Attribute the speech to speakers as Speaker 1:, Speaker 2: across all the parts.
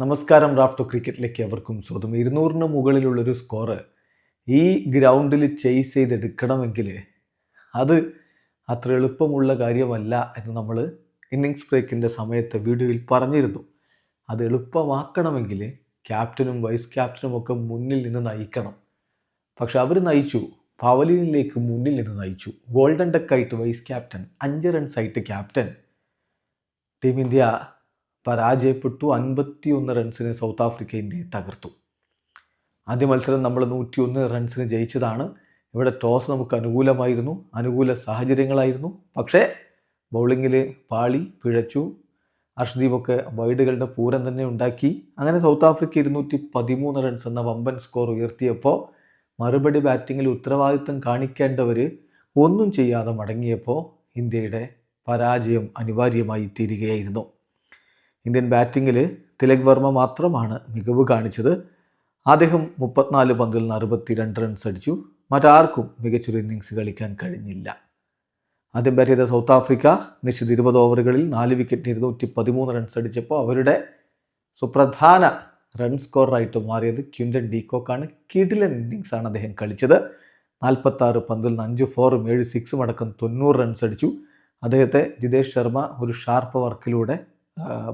Speaker 1: നമസ്കാരം റാഫ്റ്റോ ക്രിക്കറ്റിലേക്ക് അവർക്കും സ്വന്തം ഇരുന്നൂറിന് മുകളിലുള്ളൊരു സ്കോറ് ഈ ഗ്രൗണ്ടിൽ ചേസ് ചെയ്തെടുക്കണമെങ്കിൽ അത് അത്ര എളുപ്പമുള്ള കാര്യമല്ല എന്ന് നമ്മൾ ഇന്നിങ്സ് ബ്രേക്കിന്റെ സമയത്ത് വീഡിയോയിൽ പറഞ്ഞിരുന്നു. അത് എളുപ്പമാക്കണമെങ്കിൽ ക്യാപ്റ്റനും വൈസ് ക്യാപ്റ്റനും ഒക്കെ മുന്നിൽ നിന്ന് നയിക്കണം. പക്ഷെ അവർ നയിച്ചു. പവലിനിലേക്ക് മുന്നിൽ നിന്ന് നയിച്ചു. ഗോൾഡൻ ഡക്കായിട്ട് വൈസ് ക്യാപ്റ്റൻ അഞ്ച് റൺസായിട്ട് ക്യാപ്റ്റൻ. ടീം ഇന്ത്യ പരാജയപ്പെട്ടു. അൻപത്തിയൊന്ന് റൺസിന് സൗത്ത് ആഫ്രിക്ക ഇന്ത്യയെ തകർത്തു. ആദ്യ മത്സരം നമ്മൾ നൂറ്റിയൊന്ന് റൺസിന് ജയിച്ചതാണ്. ഇവിടെ ടോസ് നമുക്ക് അനുകൂലമായിരുന്നു. അനുകൂല സാഹചര്യങ്ങളായിരുന്നു. പക്ഷേ ബൗളിങ്ങിൽ പാളി പിഴച്ചു. അർഷദീപൊക്കെ വൈഡുകളുടെ പൂരം തന്നെ ഉണ്ടാക്കി. അങ്ങനെ സൗത്ത് ആഫ്രിക്ക ഇരുന്നൂറ്റി പതിമൂന്ന് റൺസ് എന്ന വമ്പൻ സ്കോർ ഉയർത്തിയപ്പോൾ മറുപടി ബാറ്റിങ്ങിൽ ഉത്തരവാദിത്തം കാണിക്കേണ്ടവർ ഒന്നും ചെയ്യാതെ മടങ്ങിയപ്പോൾ ഇന്ത്യയുടെ പരാജയം അനിവാര്യമായി തീരുകയായിരുന്നു. ഇന്ത്യൻ ബാറ്റിങ്ങിൽ തിലക് വർമ്മ മാത്രമാണ് മികവ് കാണിച്ചത്. അദ്ദേഹം മുപ്പത്തിനാല് പന്തിൽ നിന്ന് അറുപത്തിരണ്ട് റൺസ് അടിച്ചു. മറ്റാർക്കും മികച്ചൊരു ഇന്നിങ്സ് കളിക്കാൻ കഴിഞ്ഞില്ല. ആദ്യം ബാറ്റ് ചെയ്ത സൗത്ത് ആഫ്രിക്ക നിശ്ചിത ഇരുപത് ഓവറുകളിൽ നാല് വിക്കറ്റിന് ഇരുന്നൂറ്റി പതിമൂന്ന് റൺസ് അടിച്ചപ്പോൾ അവരുടെ സുപ്രധാന റൺ സ്കോറായിട്ട് മാറിയത് ക്യുൻഡൻ ഡീകോക്കാണ്. ഇന്നിങ്സ് ആണ് അദ്ദേഹം കളിച്ചത്. നാൽപ്പത്താറ് പന്തിൽ നിന്ന് അഞ്ച് ഫോറും ഏഴ് സിക്സും അടക്കം തൊണ്ണൂറ് റൺസ് അടിച്ചു. അദ്ദേഹത്തെ ജിതേഷ് ശർമ്മ ഒരു ഷാർപ്പ് വർക്കിലൂടെ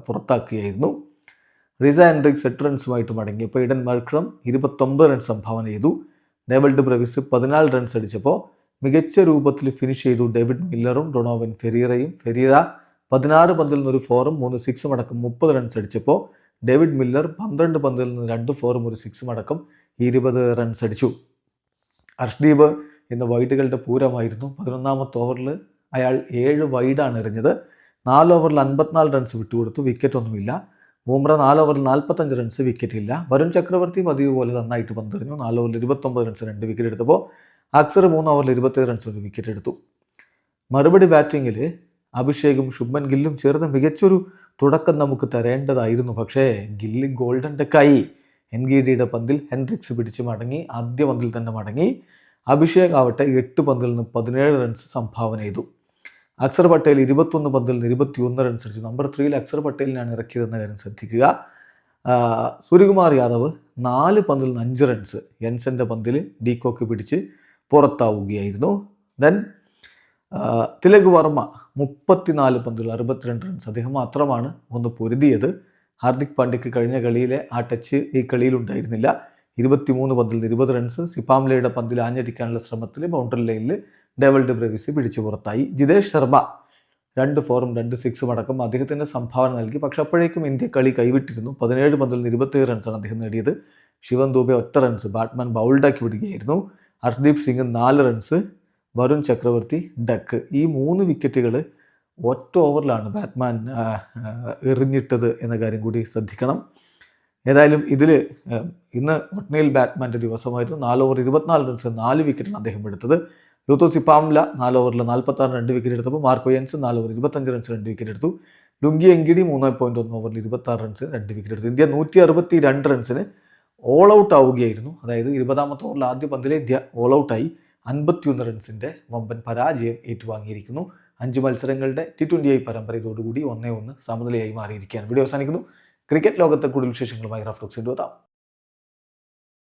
Speaker 1: പുറത്താക്കുകയായിരുന്നു. റിസ ആൻഡ്രിക്സ് എട്ട് റൺസുമായിട്ട് മടങ്ങിയപ്പോൾ ഇഡൻ മർക്രം ഇരുപത്തൊമ്പത് റൺസ് സംഭാവന ചെയ്തു. ഡേവൽഡ് ബ്രവിസ് പതിനാല് റൺസ് അടിച്ചപ്പോൾ മികച്ച രൂപത്തിൽ ഫിനിഷ് ചെയ്തു ഡേവിഡ് മില്ലറും ഡൊണോവൻ ഫെരീറയും. ഫെരീറ പതിനാറ് പന്തിൽ നിന്നൊരു ഫോറും മൂന്ന് സിക്സും അടക്കം മുപ്പത് റൺസ് അടിച്ചപ്പോൾ ഡേവിഡ് മില്ലർ പന്ത്രണ്ട് പന്തിൽ നിന്ന് രണ്ട് ഫോറും ഒരു സിക്സും അടക്കം ഇരുപത് റൺസ് അടിച്ചു. അർഷ്ദീപ് എന്ന വൈഡുകളുടെ പൂരമായിരുന്നു. പതിനൊന്നാമത്തെ ഓവറിൽ അയാൾ ഏഴ് വൈഡാണ് എറിഞ്ഞത്. നാല് ഓവറിൽ അൻപത്തിനാല് റൺസ് വിട്ടുകൊടുത്തു. വിക്കറ്റ് ഒന്നുമില്ല. ബൂമ്ര നാല് ഓവറിൽ നാൽപ്പത്തഞ്ച് റൺസ് വിക്കറ്റ് ഇല്ല. വരുൺ ചക്രവർത്തി പതിവ് പോലെ നന്നായിട്ട് പന്തെറിഞ്ഞു. നാല് ഓവറിൽ ഇരുപത്തൊമ്പത് റൺസ് രണ്ട് വിക്കറ്റ് എടുത്തപ്പോൾ അക്സർ മൂന്ന് ഓവറിൽ ഇരുപത്തേഴ് റൺസ് ഒരു വിക്കറ്റ് എടുത്തു. മറുപടി ബാറ്റിങ്ങിൽ അഭിഷേകും ശുഭൻ ഗില്ലും ചേർന്ന് മികച്ചൊരു തുടക്കം നമുക്ക് തരേണ്ടതായിരുന്നു. പക്ഷേ ഗില്ല് ഗോൾഡൻ കൈ എൻ ഗി ഡിയുടെ പന്തിൽ ഹെൻഡ്രിക്സ് പിടിച്ച് മടങ്ങി. ആദ്യ പന്തിൽ തന്നെ മടങ്ങി. അഭിഷേക് ആവട്ടെ എട്ട് പന്തിൽ നിന്ന് പതിനേഴ് റൺസ് സംഭാവന ചെയ്തു. അക്സർ പട്ടേൽ ഇരുപത്തൊന്ന് പന്തിൽ നിന്ന് ഇരുപത്തിയൊന്ന് റൺസ് അടിച്ചു. നമ്പർ ത്രീയിൽ അക്സർ പട്ടേലിനാണ് ഇറക്കിയതെന്ന കാര്യം ശ്രദ്ധിക്കുക. സൂര്യകുമാർ യാദവ് നാല് പന്തിൽ നിന്ന് അഞ്ച് റൺസ് എൻസന്റെ പന്തിൽ ഡീകോക്ക് പിടിച്ച് പുറത്താവുകയായിരുന്നു. ദെൻ തിലക് വർമ്മ മുപ്പത്തിനാല് പന്തിൽ അറുപത്തിരണ്ട് റൺസ് അദ്ദേഹം മാത്രമാണ് ഒന്ന് പൊരുതിയത്. ഹാർദിക് പാണ്ഡ്യയ്ക്ക് കഴിഞ്ഞ കളിയിലെ ആ ടച്ച് ഈ കളിയിലുണ്ടായിരുന്നില്ല ഇരുപത്തിമൂന്ന് പന്തിൽ ഇരുപത് റൺസ് സിപ്പാംലയുടെ പന്തിൽ ആഞ്ഞടിക്കാനുള്ള ശ്രമത്തിൽ ബൗണ്ടറി ലൈനിൽ ഡെവൽഡ് ബ്രവിസ് പിടിച്ചു പുറത്തായി. ജിതേഷ് ശർമ്മ രണ്ട് ഫോറും രണ്ട് സിക്സും അടക്കം അദ്ദേഹത്തിന്റെ സംഭാവന നൽകി. പക്ഷെ അപ്പോഴേക്കും ഇന്ത്യ കളി കൈവിട്ടിരുന്നു. പതിനേഴ് പന്തിൽ നിന്ന് ഇരുപത്തേഴ് റൺസാണ് അദ്ദേഹം നേടിയത്. ശിവൻ ദൂബെ ഒറ്റ റൺസ് ബാറ്റ്മാൻ ബൗൾഡാക്കി വിടുകയായിരുന്നു. ഹർഷ്ദീപ് സിംഗ് നാല് റൺസ് വരുൺ ചക്രവർത്തി ഡക്ക്. ഈ മൂന്ന് വിക്കറ്റുകൾ ഒറ്റ ഓവറിലാണ് ബാറ്റ്മാൻ എറിഞ്ഞിട്ടത് എന്ന കാര്യം കൂടി ശ്രദ്ധിക്കണം. ഏതായാലും ഇതിൽ ഇന്ന് ഒട്നയിൽ ബാറ്റ്മാന്റെ ദിവസമായിരുന്നു. നാല് ഓവർ ഇരുപത്തിനാല് റൺസ് നാല് വിക്കറ്റാണ് അദ്ദേഹം എടുത്തത്. ലൂത്തോ പാംല നാല് ഓവറിൽ നാൽപ്പത്തി ആറ് രണ്ട് വിക്കറ്റ് എടുത്തപ്പോൾ മാർക്കോ യൻസ് നാല് ഓവർ ഇരുപത്തഞ്ച് റൺസ് രണ്ട് വിക്കറ്റ് എടുത്തു. ലുങ്കി എങ്കിടി മൂന്ന് പോയിന്റ് ഒന്ന് ഓവറിൽ ഇരുപത്തി ആറ് റൺസ് രണ്ട് വിക്കറ്റ് എടുത്തു. ഇന്ത്യ നൂറ്റി അറുപത്തി രണ്ട് റൺസിന് ഓൾ ഔട്ട് ആവുകയായിരുന്നു. അതായത് ഇരുപതാമത്തെ ഓവറിൽ ആദ്യ പന്തിലെ ഇന്ത്യ ഓൾ ഔട്ടായി അൻപത്തിയൊന്ന് റൺസിന്റെ വമ്പൻ പരാജയം ഏറ്റുവാങ്ങിയിരിക്കുന്നു. അഞ്ച് മത്സരങ്ങളുടെ ടി ട്വന്റി ഐ പരമ്പര ഇതോടുകൂടി ഒന്നേ ഒന്ന് സമനിലയായി മാറിയിരിക്കുകയാണ്. വീഡിയോ അവസാനിക്കുന്നു. ക്രിക്കറ്റ് ലോകത്തെ കൂടുതൽ വിശേഷങ്ങളുമായി റഫ്ലോക്സ് എത്താം